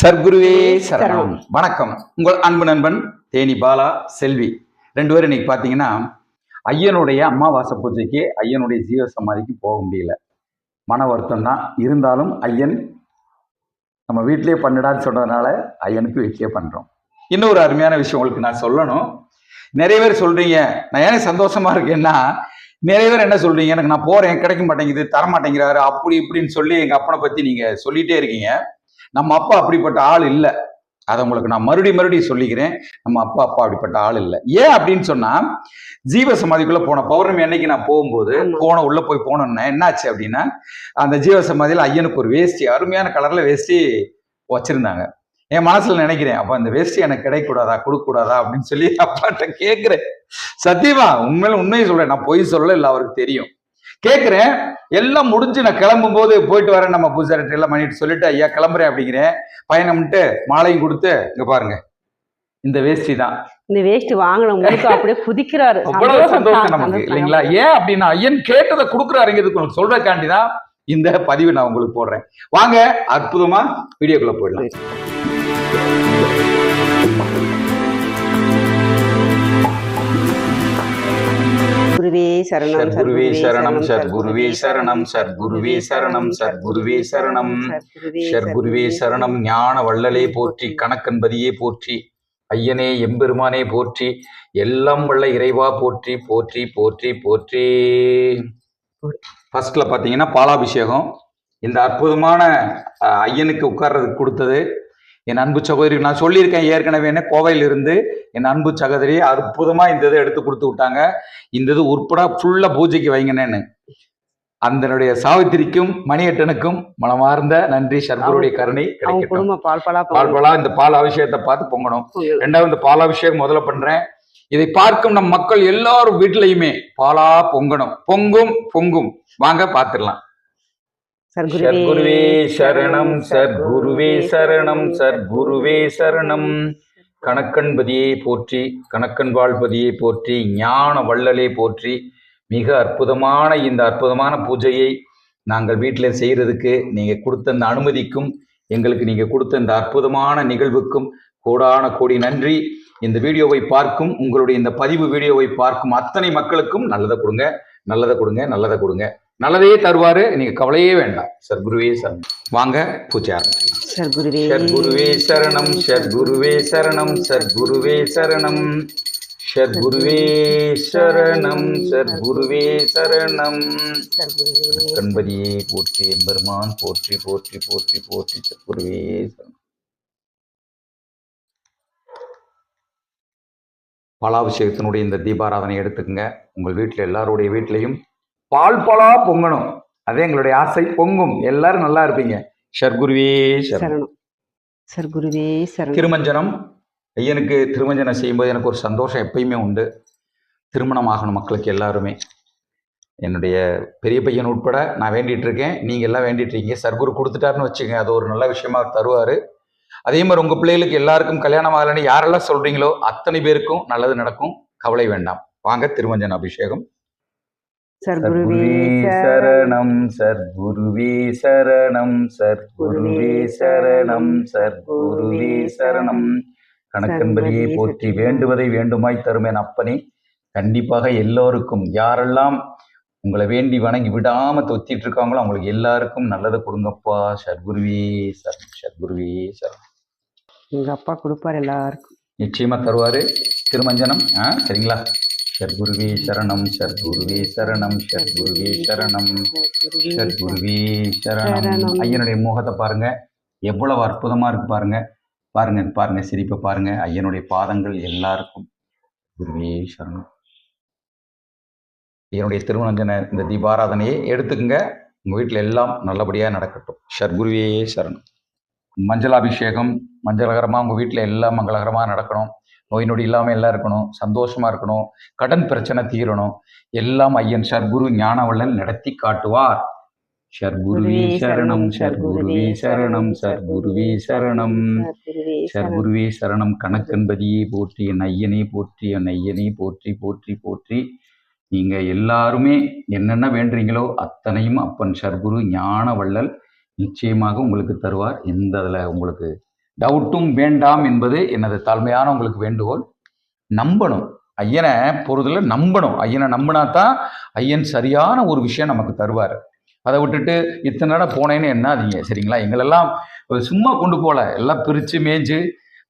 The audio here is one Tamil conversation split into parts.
சர்க்குருவே சரணம். வணக்கம். உங்கள் அன்பு நண்பன் தேனி பாலா செல்வி. ரெண்டு பேரும் இன்னைக்கு பார்த்தீங்கன்னா ஐயனுடைய அமாவாசை பூஜைக்கு ஐயனுடைய ஜீவ சமாதிக்கு போக முடியல. மன வருத்தம் தான். இருந்தாலும் ஐயன் நம்ம வீட்டிலேயே பண்ணுடான்னு சொன்னதுனால ஐயனுக்கு வீட்டிலேயே பண்ணுறோம் இன்னொரு அருமையான விஷயம் உங்களுக்கு நான் சொல்லணும். நிறைய பேர் சொல்றீங்க நான் ஏன் சந்தோஷமா இருக்கேன்னா நிறைய பேர் என்ன சொல்றீங்க எனக்கு நான் போறேன் கிடைக்க மாட்டேங்குது தர மாட்டேங்கிறாரு அப்படி இப்படின்னு சொல்லி எங்க அப்பனை பத்தி நீங்க சொல்லிட்டே இருக்கீங்க. நம்ம அப்பா அப்படிப்பட்ட ஆள் இல்லை. அதை உங்களுக்கு நான் மறுபடியும் மறுபடியும் சொல்லிக்கிறேன். நம்ம அப்பா அப்பா அப்படிப்பட்ட ஆள் இல்லை. ஏன் அப்படின்னு சொன்னா ஜீவ சமாதிக்குள்ள போன பௌர்ணமி அன்னைக்கு நான் போகும்போது. போன உள்ள போய் போனோன்னே என்னாச்சு அப்படின்னா அந்த ஜீவ சமாதியில் ஐயனுக்கு ஒரு வேஷ்டி அருமையான கலர்ல வேஷ்டி வச்சிருந்தாங்க. என் மனசுல நினைக்கிறேன் அப்ப அந்த வேஷ்டி எனக்கு கிடைக்கூடாதா கொடுக்க கூடாதா அப்படின்னு சொல்லி அப்பாட்ட கேட்கிறேன் சத்தியமா உண்மையில உண்மையை சொல்றேன். நான் பொய் சொல்லல இல்லை அவருக்கு தெரியும். கேட்கிறேன் எல்லாம் முடிஞ்சு நான் கிளம்பும் போது போயிட்டு வரேன் நம்ம பூசாரிட்ட எல்லாம் பண்ணிட்டு சொல்லிட்டு ஐயா கிளம்புறேன் அப்படிங்கிறேன். பயணம்ட்டு மாலையும் கொடுத்து இங்க பாருங்க இந்த வேஷ்டி தான். இந்த வேஷ்டி வாங்கின உங்களுக்கு அப்படியே குதிக்கிறாரு. அவ்வளவு சந்தோஷம் நமக்கு. இல்லைங்களா? ஏன் அப்படின்னா ஐயன் கேட்டதை கொடுக்குறாருங்கிறதுக்கு உங்களுக்கு சொல்றதுக்காண்டி தான் இந்த பதிவு நான் உங்களுக்கு போடுறேன். வாங்க அற்புதமா வீடியோக்குள்ள போயிடலாம். குருவே சரணம் சத்குருவே சரணம் சத்குருவே சரணம் சத்குருவே சரணம் சத்குருவே சரணம். சர்க்குருவே சரணம் ஞான வள்ளலே போற்றி கணக்கன்பதியே போற்றி ஐயனே எம்பெருமானே போற்றி எல்லாம் வல்ல இறைவா போற்றி போற்றி போற்றி போற்றி. ஃபர்ஸ்ட்ல பாத்தீங்கன்னா பாலாபிஷேகம். இந்த அற்புதமான ஐயனுக்கு உட்கார்றதுக்கு கொடுத்தது. என் அன்பு சகோதரி நான் சொல்லியிருக்கேன் ஏற்கனவே கோவையில இருந்து என் அன்பு சகோதரி அற்புதமா இந்த இதை எடுத்து கொடுத்து விட்டாங்க. இந்த இது உட்பட ஃபுல்லா பூஜைக்கு வைங்கன்னு அந்தனுடைய சாவித்திரிக்கும் மணியட்டனுக்கும் மனமார்ந்த நன்றி சர்க்குருடைய கருணை கிடைக்கட்டும். குடும்பம் பால் பலா பால் பலா இந்த பால் அபிஷேகத்தை பார்த்து பொங்கணும். ரெண்டாவது இந்த பால் அபிஷேகம் முதல்ல பண்றேன். இதை பார்க்கும் நம் மக்கள் எல்லாரும் வீட்லயுமே பாலா பொங்கணும். பொங்கும் பொங்கும். வாங்க பாத்துடலாம் சர்க்குருவே சரணம் சர்க்குருவே சரணம் சர்க்குருவே சரணம். கணக்கன்பதியே போற்றி கணக்கன் வாழ்பதியே போற்றி ஞான வள்ளலே போற்றி. மிக அற்புதமான இந்த அற்புதமான பூஜையை நாங்கள் வீட்டில் செய்யறதுக்கு நீங்க கொடுத்த இந்த அனுமதிக்கும் எங்களுக்கு நீங்க கொடுத்த இந்த அற்புதமான நிகழ்வுக்கும் கோடான கோடி நன்றி. இந்த வீடியோவை பார்க்கும் உங்களுடைய இந்த பதிவு வீடியோவை பார்க்கும் அத்தனை மக்களுக்கும் நல்லதை கொடுங்க நல்லதை கொடுங்க நல்லதை கொடுங்க. நல்லதையே தருவாரு நீங்க கவலையே வேண்டாம். சர்க்குருவே சரணம். வாங்க பூஜை ஆரம்பிக்கலாம். சர்க்குருவே சர்க்குருவே சரணம் சர்க்குருவே சரணம் சர்க்குருவே சரணம். சர்க்குருவே சரணம் சர்க்குருவே சரணம். கண்பதியே போற்றி எம்பெருமான் போற்றி போற்றி போற்றி போற்றி சர்க்குருவே சரணம். பாலாபிஷேகத்தினுடைய இந்த தீபாராதனை எடுத்துக்கங்க. உங்கள் வீட்டில் எல்லாருடைய வீட்லையும் பால் பலா பொங்கணும். அதே எங்களுடைய ஆசை பொங்கும். எல்லாரும் நல்லா இருப்பீங்க. சர்க்குருவே சரணம். சர்க்குருவே சரணம் திருமஞ்சனம். ஐயனுக்கு திருமஞ்சனம் செய்யும்போது எனக்கு ஒரு சந்தோஷம் எப்பயுமே உண்டு. திருமணம் ஆகணும் மக்களுக்கு எல்லாருமே. என்னுடைய பெரிய பையன் உட்பட நான் வேண்டிட்டு இருக்கேன். நீங்கள் எல்லாம் வேண்டிட்டு இருக்கீங்க. சர்க்குரு கொடுத்துட்டாருன்னு வச்சுக்கோங்க. அது ஒரு நல்ல விஷயமா தருவார். அதே மாதிரி உங்கள் பிள்ளைகளுக்கு எல்லாருக்கும் கல்யாணம் ஆகலைன்னு யாரெல்லாம் சொல்கிறீங்களோ அத்தனை பேருக்கும் நல்லது நடக்கும். கவலை வேண்டாம். வாங்க திருமஞ்சன அபிஷேகம். சர்க்குருவே சரணம். சர்க்குருவே சரணம். சர்க்குருவே சரணம். சர்க்குருவே சரணம். கணக்கன்பதியை போற்றி வேண்டுவதை வேண்டுமாய் தருமேன் அப்பனே. கண்டிப்பாக எல்லோருக்கும் யாரெல்லாம் உங்களை வேண்டி வணங்கி விடாம தொத்திட்டு இருக்காங்களோ அவங்களுக்கு எல்லாருக்கும் நல்லதை கொடுங்கப்பா. சர்க்குருவே சரணம். சர்க்குருவே சரணம். எங்க அப்பா கொடுப்பார் எல்லாருக்கும். நிச்சயமா தருவாரு. திருமஞ்சனம். ஆ சரிங்களா? சர்க்குருவே சரணம் சர்க்குருவே சரணம் சர்க்குருவே சரணம் சத்குருவே சரணம். ஐயனுடைய முகத்தை பாருங்க. எவ்வளவு அற்புதமா இருக்கு பாருங்க. பாருங்க பாருங்க சிரிப்பை பாருங்க. ஐயனுடைய பாதங்கள் எல்லாருக்கும் குருவே சரணம். ஐயனுடைய திருமணஞ்சன இந்த தீபாராதனையை எடுத்துக்கங்க. உங்க வீட்டில் எல்லாம் நல்லபடியா நடக்கட்டும். சர்க்குருவே சரணம். மஞ்சளாபிஷேகம் மஞ்சளகரமாக உங்கள் வீட்டில் எல்லாம் மங்களகரமாக நடக்கணும். நோய் நொடி இல்லாமல் எல்லாம் இருக்கணும் சந்தோஷமா இருக்கணும் கடன் பிரச்சனை தீரணும். எல்லாம் ஐயன் சர்க்குரு ஞானவள்ளல் நடத்தி காட்டுவார். சர்க்குருவே சரணம் சர்க்குருவே சரணம் சர்க்குருவே சரணம். சர்க்குருவே சரணம். கணக்கன்பதியே போற்றி என் ஐயனே போற்றி என் ஐயனே போற்றி போற்றி போற்றி. நீங்க எல்லாருமே என்னென்ன வேண்டுறீங்களோ அத்தனையும் அப்பன் சர்க்குரு ஞான வள்ளல் நிச்சயமாக உங்களுக்கு தருவார். எந்த அதில் உங்களுக்கு டவுட்டும் வேண்டாம் என்பது எனது தாழ்மையான உங்களுக்கு வேண்டுகோள். நம்பணும். ஐயனை பொறுதல நம்பணும். ஐயனை நம்பினா தான் ஐயன் சரியான ஒரு விஷயம் நமக்கு தருவார். அதை விட்டுட்டு இத்தனை நேரம் போனேன்னு என்னாதீங்க சரிங்களா? எங்களெல்லாம் சும்மா கொண்டு போகல எல்லாம் பிரித்து மேய்ஞ்சு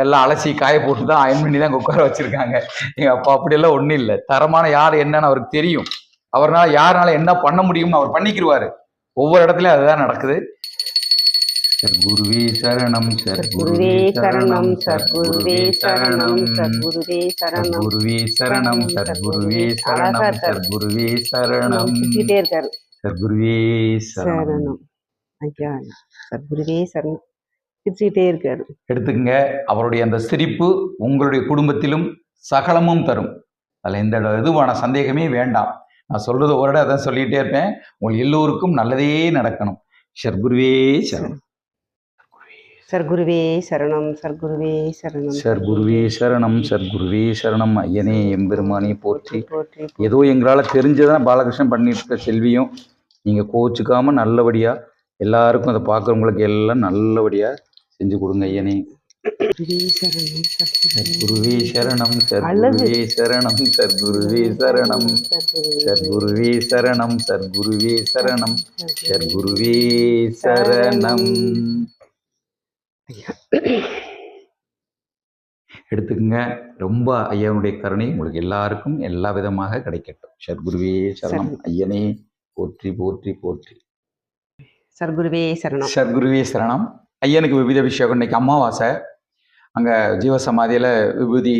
எல்லாம் அலசி காய போட்டு தான் அயன் பண்ணி தான் உட்கார வச்சுருக்காங்க. எங்கள் அப்பா அப்படியெல்லாம் ஒன்றும் இல்லை. தரமான யார் என்னன்னு அவருக்கு தெரியும். அவர்னால் யாரால என்ன பண்ண முடியும்னு அவர் பண்ணிக்கிடுவார் ஒவ்வொரு இடத்துலையும் அதுதான் நடக்குது. சர்க்குருவே சரணம் சர்க்குருவே சரணம் சர்க்குருவே சரணம் சர்க்குருவே சரணம். சர்க்குருவே சரணம் சர்க்குருவே சரணம். சர்க்குருவே சரணம். சுத்திட்டே இருக்காரு. சர்க்குருவே சரணம். ஐயா சத்குருவே சரணம். சிரிச்சுக்கிட்டே இருக்காரு. எடுத்துக்கங்க. அவருடைய அந்த சிரிப்பு உங்களுடைய குடும்பத்திலும் சகலமும் தரும். அதில் எந்த இதுவான சந்தேகமே வேண்டாம். நான் சொல்றது ஒரு இடம் அதான் சொல்லிகிட்டே இருப்பேன். உங்கள் எல்லோருக்கும் நல்லதே நடக்கணும். சர்க்குருவே சரணம். சர்க்குருவே சரணம் சர்க்குருவே சரணம். சர்க்குருவே சரணம் சர்க்குருவே சரணம். ஐயனே எம்பெருமானே போற்றி. போற்றி ஏதோ எங்களால் தெரிஞ்சதான் பாலகிருஷ்ணன் பண்ணிட்டு இருக்க செல்வியும் நீங்கள் கோச்சுக்காம நல்லபடியாக எல்லாருக்கும் அதை பார்க்குறவங்களுக்கு எல்லாம் நல்லபடியாக செஞ்சு கொடுங்க ஐயனே. சர்க்குருவே சரணம் சர்க்குருவே. சரணம் சர்க்குருவே சரணம் சர்க்குருவே சரணம். சர்க்குருவே. சரணம் சர்க்குருவே சரணம். எடுத்துக்கங்க. ரொம்ப ஐயனுடைய கருணை உங்களுக்கு எல்லாருக்கும் எல்லா விதமாக கிடைக்கட்டும். சர்க்குருவே சரணம். ஐயனே போற்றி போற்றி போற்றி. சர்க்குருவே சரணம். சர்க்குருவே சரணம். ஐயனுக்கு விபூதி அபிஷேகம் இன்னைக்கு அமாவாசை. அங்கே ஜீவசமாதியில் விபூதி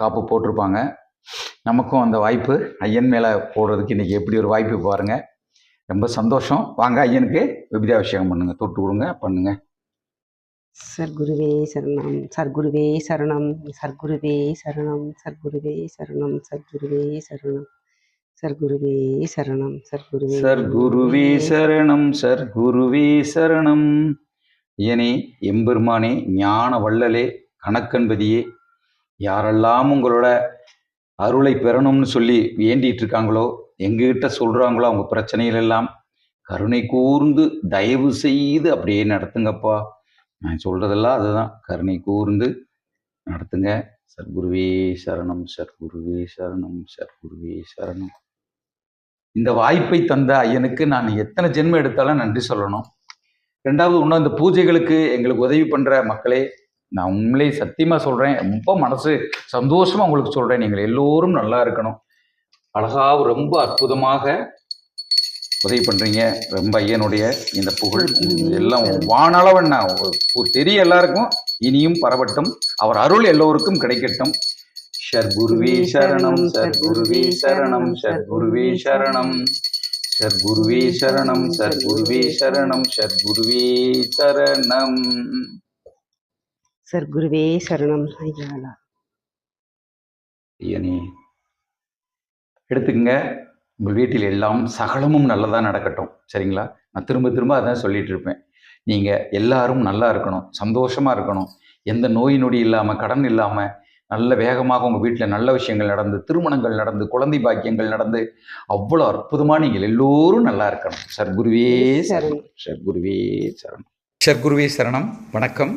காப்பு போட்டிருப்பாங்க. நமக்கும் அந்த வாய்ப்பு. ஐயன் மேலே போடுறதுக்கு இன்னைக்கு எப்படி ஒரு வாய்ப்பு பாருங்க. ரொம்ப சந்தோஷம். வாங்க ஐயனுக்கு விபூதி அபிஷேகம் பண்ணுங்க. தொட்டு கொடுங்க பண்ணுங்க. சர்க்குருவே சரணம் சர்க்குருவே சரணம் சர்க்குருவே சரணம் சர்க்குருவே சரணம் சர்க்குருவே சரணம் சர்க்குருவே சரணம் சர்க்குருவே சர்க்குருவே சரணம் சர்க்குருவே சரணம். ஏனே எம்பெருமானே ஞான வள்ளலே கணக்கன்பதியே யாரெல்லாம் உங்களோட அருளை பெறணும்னு சொல்லி வேண்டிட்டு இருக்காங்களோ எங்ககிட்ட சொல்றாங்களோ அவங்க பிரச்சனைகள் எல்லாம் கருணை கூர்ந்து தயவு செய்து அப்படியே நடத்துங்கப்பா. நான் சொல்றதெல்லாம் அதுதான். கருணை கூர்ந்து நடத்துங்க. சர்க்குருவே சரணம் சர்க்குருவே சரணம் சர்க்குருவே சரணம். இந்த வாய்ப்பை தந்த ஐயனுக்கு நான் எத்தனை ஜென்மம் எடுத்தாலும் நன்றி சொல்லணும். ரெண்டாவது இன்னும் இந்த பூஜைகளுக்கு எங்களுக்கு உதவி பண்ற மக்களே நான் உண்மையிலே சத்தியமா சொல்றேன். ரொம்ப மனசு சந்தோஷமா உங்களுக்கு சொல்றேன். நீங்கள் எல்லோரும் நல்லா இருக்கணும். அழகாக ரொம்ப அற்புதமாக உதவி பண்றீங்க. ரொம்ப ஐயனுடைய இந்த புகழ். எல்லாம் வானளவன் தெரிய எல்லாருக்கும் இனியும் பரவட்டும். அவர் அருள் எல்லோருக்கும் கிடைக்கட்டும். ஷர்குருவே சரணம் சர்க்குருவே சரணம் சர்க்குருவே சரணம். சர்க்குருவே சரணம் சர்க்குருவே சரணம் சர்க்குருவே சரணம். சர்க்குருவே சரணம் ஐயாலா ஐயனே. எடுத்துக்கங்க. உங்கள் வீட்டில் எல்லாம் சகலமும் நல்லதாக நடக்கட்டும். சரிங்களா? நான் திரும்ப திரும்ப அதான் சொல்லிட்டு இருப்பேன். நீங்கள் எல்லாரும் நல்லா இருக்கணும் சந்தோஷமாக இருக்கணும். எந்த நோய் நொடி இல்லாமல் கடன் இல்லாமல் நல்ல வேகமாக உங்கள் வீட்டில் நல்ல விஷயங்கள் நடந்து திருமணங்கள் நடந்து குழந்தை பாக்கியங்கள் நடந்து அவ்வளோ அற்புதமாக நீங்கள் எல்லோரும் நல்லா இருக்கணும். சர்க்குருவே சரணம். சர்க்குருவே சரணம். சர்க்குருவே சரணம். வணக்கம்.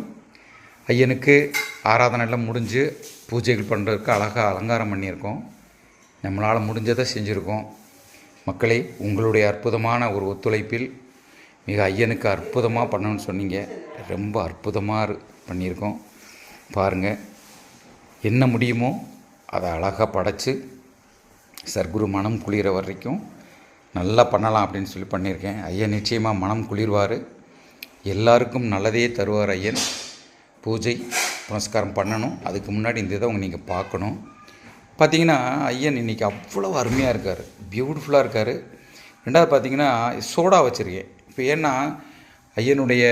ஐயனுக்கு ஆராதனை எல்லாம் முடிஞ்சு பூஜைகள் பண்ணுறதுக்கு அழகாக அலங்காரம் பண்ணியிருக்கோம். நம்மளால் முடிஞ்சதை செஞ்சுருக்கோம். மக்களே உங்களுடைய அற்புதமான ஒரு ஒத்துழைப்பில் மிக ஐயனுக்கு அற்புதமாக பண்ணணும்னு சொன்னீங்க. ரொம்ப அற்புதமாக பண்ணியிருக்கோம். பாருங்கள் என்ன முடியுமோ அதை அழகாக படைச்சி சர்க்குரு மனம் குளிர வரைக்கும் நல்லா பண்ணலாம் அப்படின்னு சொல்லி பண்ணியிருக்கேன். ஐயன் நிச்சயமாக மனம் குளிர்வார். எல்லாருக்கும் நல்லதே தருவார் ஐயன். பூஜை புனஸ்காரம் பண்ணணும். அதுக்கு முன்னாடி இந்த இதை அவங்க நீங்கள் பார்க்கணும். பார்த்தீங்கன்னா ஐயன் இன்னைக்கு அவ்வளோ அருமையாக இருக்கார். பியூட்டிஃபுல்லாக இருக்கார். ரெண்டாவது பார்த்தீங்கன்னா சோடா வச்சுருக்கேன். இப்போ ஏன்னா ஐயனுடைய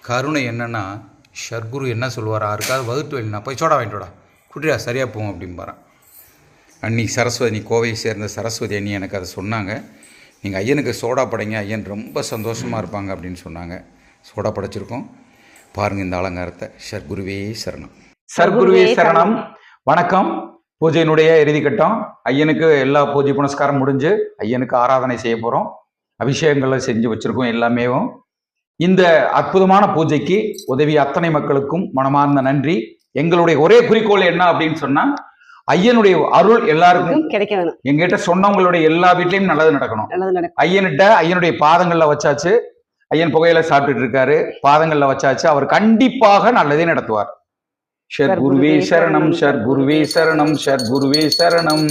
கருணை என்னென்னா ஷர்குரு என்ன சொல்லுவார்? யாருக்காவது வகுத்து வெளினா போய் சோடா வாங்கிட்டு வாடா. குடிடா சரியாக போகும் அப்படிம்பாரான் அன்னி சரஸ்வதி கோவையை சேர்ந்த சரஸ்வதி அண்ணி எனக்கு அதை சொன்னாங்க. நீங்கள் ஐயனுக்கு சோடா படைங்க. ஐயன் ரொம்ப சந்தோஷமாக இருப்பாங்க அப்படின்னு சொன்னாங்க. சோடா படைச்சிருக்கோம். பாருங்கள் இந்த அலங்காரத்தை. சர்க்குருவே சரணம். சர்க்குருவே சரணம். வணக்கம். பூஜையினுடைய இறுதி கட்டம் ஐயனுக்கு எல்லா பூஜை புனஸ்காரம் முடிஞ்சு ஐயனுக்கு ஆராதனை செய்ய போகிறோம் அபிஷேகங்களை செஞ்சு வச்சுருக்கோம் எல்லாமேவும். இந்த அற்புதமான பூஜைக்கு உதவிய அத்தனை மக்களுக்கும் மனமார்ந்த நன்றி. எங்களுடைய ஒரே குறிக்கோள் என்ன அப்படின்னு சொன்னா ஐயனுடைய அருள் எல்லாருக்கும் கிடைக்க வேணும். எங்கிட்ட சொன்னவங்களுடைய எல்லா வீட்லயும் நல்லது நடக்கணும். ஐயன்கிட்ட ஐயனுடைய பாதங்கள்ல வச்சாச்சு. ஐயன் புகையில சாப்பிட்டுட்டு இருக்காரு. பாதங்கள்ல வச்சாச்சு. அவர் கண்டிப்பாக நல்லதே நடத்துவார். ஷர் குருவே சரணம் ஷர் குருவே சரணம் ஷர் குருவே சரணம்.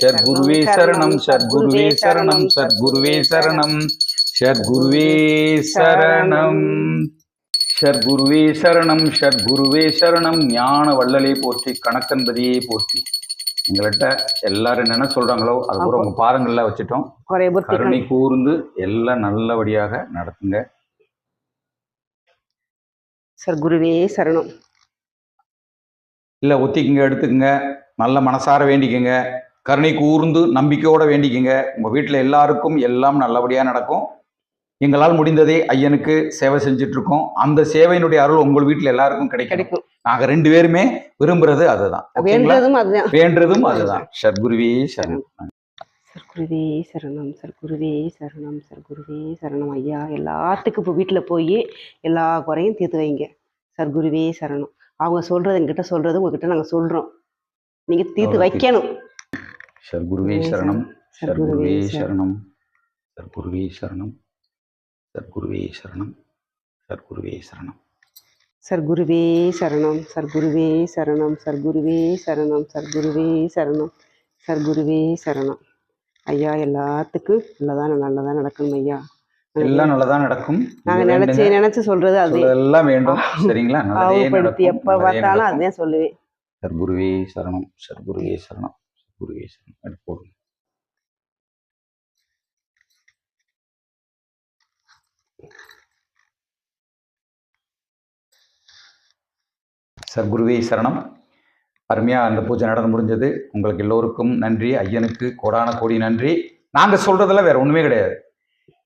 ஷர் குருவே சரணம் ஷர் குருவே சரணம் ஷர் குருவே சரணம். ஷர் குருவே சரணம். ஷர் குருவே சரணம் ஷர் குருவே சரணம். ஞான வள்ளலே போற்றி கணக்கன்பதியே போற்றி. எங்கள்கிட்ட எல்லாரும் என்ன சொல்றாங்களோ அது கூட உங்க பாதங்கள்ல வச்சுட்டோம். கருணை கூர்ந்து எல்லாம் நல்லபடியாக நடத்துங்க. சார் குருவே சரணம். இல்ல ஒத்திக்குங்க எடுத்துக்கங்க. நல்ல மனசார வேண்டிக்கங்க. கருணை கூர்ந்து நம்பிக்கையோட வேண்டிக்கங்க. உங்க வீட்டுல எல்லாருக்கும் எல்லாம் நல்லபடியா நடக்கும். எங்களால் முடிந்ததை ஐயனுக்கு சேவை செஞ்சுட்டு இருக்கோம் அந்த சேவையினுடைய அருள் உங்கள் வீட்டுல எல்லாருக்கும் கிடைக்கும் கிடைக்கும். நாங்க ரெண்டு பேருமே விரும்புறது அதுதான். வேண்டதும் அதுதான். சர்க்குருவே சரணம் சார் குருவே சரணம். சார் குருவே சரணம் சார் குருவே சரணம். ஐயா எல்லாத்துக்கும் இப்போ வீட்டில் போய் எல்லா குறையும் தீர்த்து வைங்க. சார் குருவே சரணம். அவங்க சொல்கிறது எங்கிட்ட சொல்கிறது உங்ககிட்ட நாங்கள் சொல்கிறோம் நீங்கள் தீர்த்து வைக்கணும். சர்க்குருவே சரணம். சர்க்குருவே சர்க்குருவே சரணம். சர்க்குருவே சரணம். சர்க்குருவே சரணம். சர்க்குருவே சரணம். சார் குருவே சரணம். சார் குருவே சரணம். சார் குருவே சரணம். சார் குருவே சரணம். சார் குருவே சரணம். ஐயா எல்லாத்துக்கும் நல்லதான் நல்லதான் நடக்கணும் ஐயா. எல்லாம் நல்லதா நடக்கும். நாங்க நினைச்சு. நினைச்சு சொல்றது அது. சொல்றதெல்லாம் வேண்டும். சரிங்களா? நல்லதே எப்ப பார்த்தாலும். அதுதான் சொல்லுவேன். சர்க்குருவே சரணம் சர்க்குருவே சரணம் சர்க்குருவே சரணம். எடுத்து போடுங்க. சர்க்குருவே சரணம். அருமையா அந்த பூஜை நடந்து முடிஞ்சது. உங்களுக்கு எல்லோருக்கும் நன்றி. ஐயனுக்கு கோடான கோடி நன்றி. நாங்க சொல்றதுல வேற ஒண்ணுமே கிடையாது.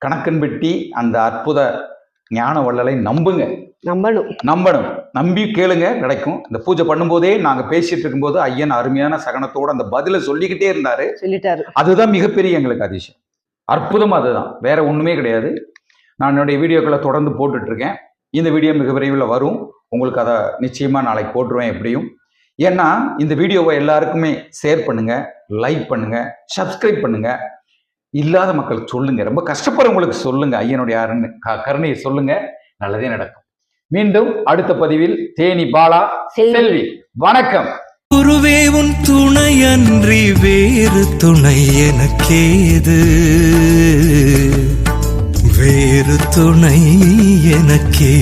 கணக்கன் பெட்டி அந்த அற்புத ஞான வள்ளலை நம்புங்க. நம்பணும். நம்பணும். நம்பி கேளுங்க கிடைக்கும். இந்த பூஜை பண்ணும்போதே நாங்க பேசிட்டு இருக்கும்போது ஐயன் அருமையான சகனத்தோட அந்த பதிலை சொல்லிக்கிட்டே இருந்தாரு. சொல்லிட்டாரு. அதுதான் மிகப்பெரிய எங்களுக்கு அதிசயம். அற்புதம் அதுதான். வேற ஒண்ணுமே கிடையாது. நான் என்னுடைய வீடியோக்களை தொடர்ந்து போட்டுட்டு இருக்கேன் இந்த வீடியோ மிக விரைவில் வரும். உங்களுக்கு அதை நிச்சயமா நாளைக்கு போட்டுருவேன் எப்படியும். ஏன்னா இந்த வீடியோவை எல்லாருக்குமே ஷேர் பண்ணுங்க லைக் பண்ணுங்க சப்ஸ்கிரைப் பண்ணுங்க. இல்லாத மக்களுக்கு சொல்லுங்க. ரொம்ப கஷ்டப்படுறவங்களுக்கு சொல்லுங்க. ஐயனுடைய அருண் க- கருணையை சொல்லுங்க. நல்லதே நடக்கும். மீண்டும் அடுத்த பதிவில் தேனி பாலா செல்வி. வணக்கம். குருவே உன் துணையன்றி வேறு துணை எனக்கேது? வேறு துணை எனக்கேது?